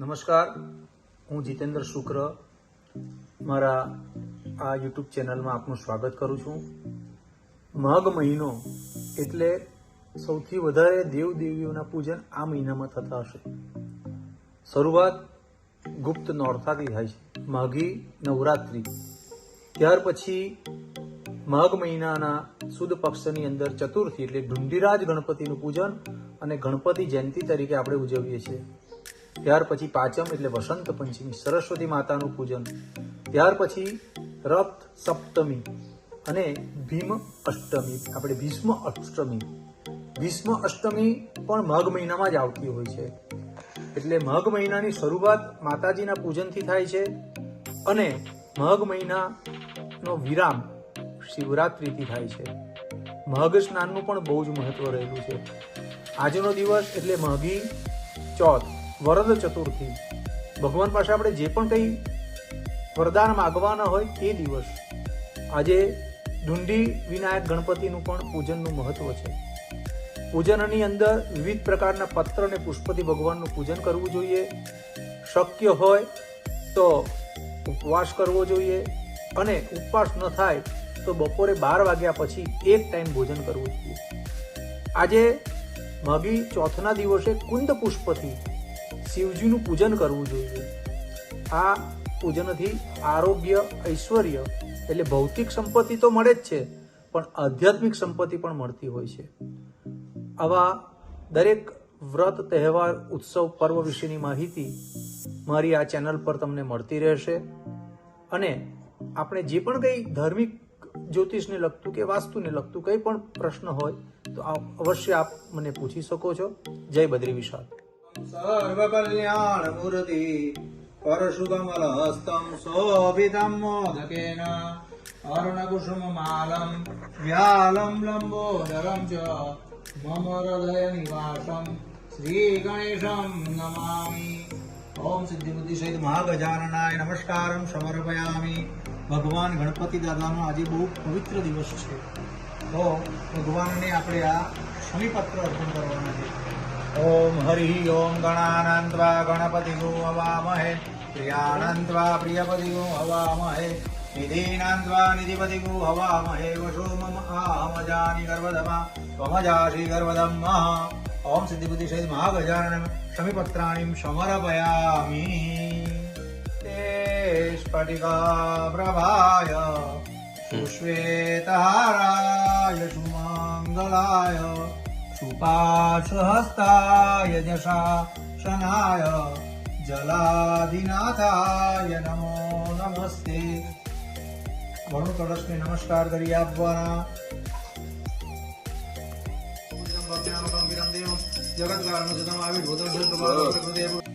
નમસ્કાર, હું જીતેન્દ્ર શુક્ર. મારા આ યુટ્યુબ ચેનલમાં આપનું સ્વાગત કરું છું. માઘ મહિનો એટલે સૌથી વધારે દેવ દેવીઓના પૂજન આ મહિનામાં થતા હશે. શરૂઆત ગુપ્ત નોરતાથી થાય છે. માઘી નવરાત્રિ. ત્યાર પછી માઘ મહિનાના સુદ પક્ષની અંદર ચતુર્થી એટલે ઢુંડીરાજ ગણપતિનું પૂજન અને ગણપતિ જયંતિ તરીકે આપણે ઉજવીએ છીએ. ત્યાર પછી પાંચમ એટલે વસંત પંચમી, સરસ્વતી માતાનું પૂજન. ત્યાર પછી રથ સપ્તમી અને ભીમ અષ્ટમી. આપણે ભીષ્મ અષ્ટમી. ભીષ્મ અષ્ટમી પણ માઘ મહિનામાં જ આવતી હોય છે. એટલે માઘ મહિનાની શરૂઆત માતાજીના પૂજનથી થાય છે અને માઘ મહિનાનો વિરામ શિવરાત્રિથી થાય છે. મઘ સ્નાનનું પણ બહુ જ મહત્વ રહેલું છે. આજનો દિવસ એટલે મઘી ચોથ. વરદ ચતુર્થી. ભગવાન પાસે આપણે જે પણ કંઈ વરદાન માગવાના હોય તે દિવસ. આજે ઢુંડી વિનાયક ગણપતિનું પણ પૂજનનું મહત્વ છે. પૂજનની અંદર વિવિધ પ્રકારના પત્ર અને પુષ્પથી ભગવાનનું પૂજન કરવું જોઈએ. શક્ય હોય તો ઉપવાસ કરવો જોઈએ અને ઉપવાસ ન થાય તો બપોરે બાર વાગ્યા પછી એક ટાઈમ ભોજન કરવું જોઈએ. આજે માઘી ચોથના દિવસે કુંદ પુષ્પથી શિવજીનું પૂજન કરવું જોઈએ. આ પૂજનથી આરોગ્ય, ઐશ્વર્ય એટલે ભૌતિક સંપત્તિ તો મળે જ છે, પણ આધ્યાત્મિક સંપત્તિ પણ મળતી હોય છે. આવા દરેક વ્રત, તહેવાર, ઉત્સવ, પર્વ વિશેની માહિતી મારી આ ચેનલ પર તમને મળતી રહેશે. અને આપણે જે પણ કંઈ ધાર્મિક જ્યોતિષને લગતું કે વાસ્તુને લગતું કંઈ પણ પ્રશ્ન હોય, તો અવશ્ય આપ મને પૂછી શકો છો. જય બદ્રી વિશાલ. सर्वकल्याणमूर्ति परशुकमलहस्तं शोभितं मोदकेन अरुणकुसुममालं व्यालं लम्बोदरं च मम हृदयनिवासं श्रीगणेशं नमामि ઓમ સિદ્ધિબુદ્ધિ સહિત મહાગજાનનાય નમસ્કારમ સમર્પયામિ ભગવાન ગણપતિ દાદાનો આજે બહુ પવિત્ર દિવસ છે તો ભગવાનને આપણે આ શમીપત્ર અર્પણ કરવાના છે ઓમ હરિ ઓમ ગણાનંત્વા ગણપતિ ગો હવામહે પ્રિયાનંત્વા પ્રિયપતિ ગો હવામહે નિધિનાંત્વા નિધિપતિ ગો હવામહે વશો મમ આમજાની ગર્ભધમા ત્વમજાશી ગર્ભધમ ઓમ સિદ્ધિબુદ્ધિ સહિત મહાગજાનન શમીપત્રાણીમ સમર્પયામિ. તે સ્ફટિકા પ્રભાય સુશ્વેતહારાય સુમંગલાય સુપાશહસ્તાય જશા શનાય જલાધિનાથાય નમો નમસ્તે વરુણ કળશને નમસ્કાર કરી આપવાના જગત કારણ આવી ભૂતળ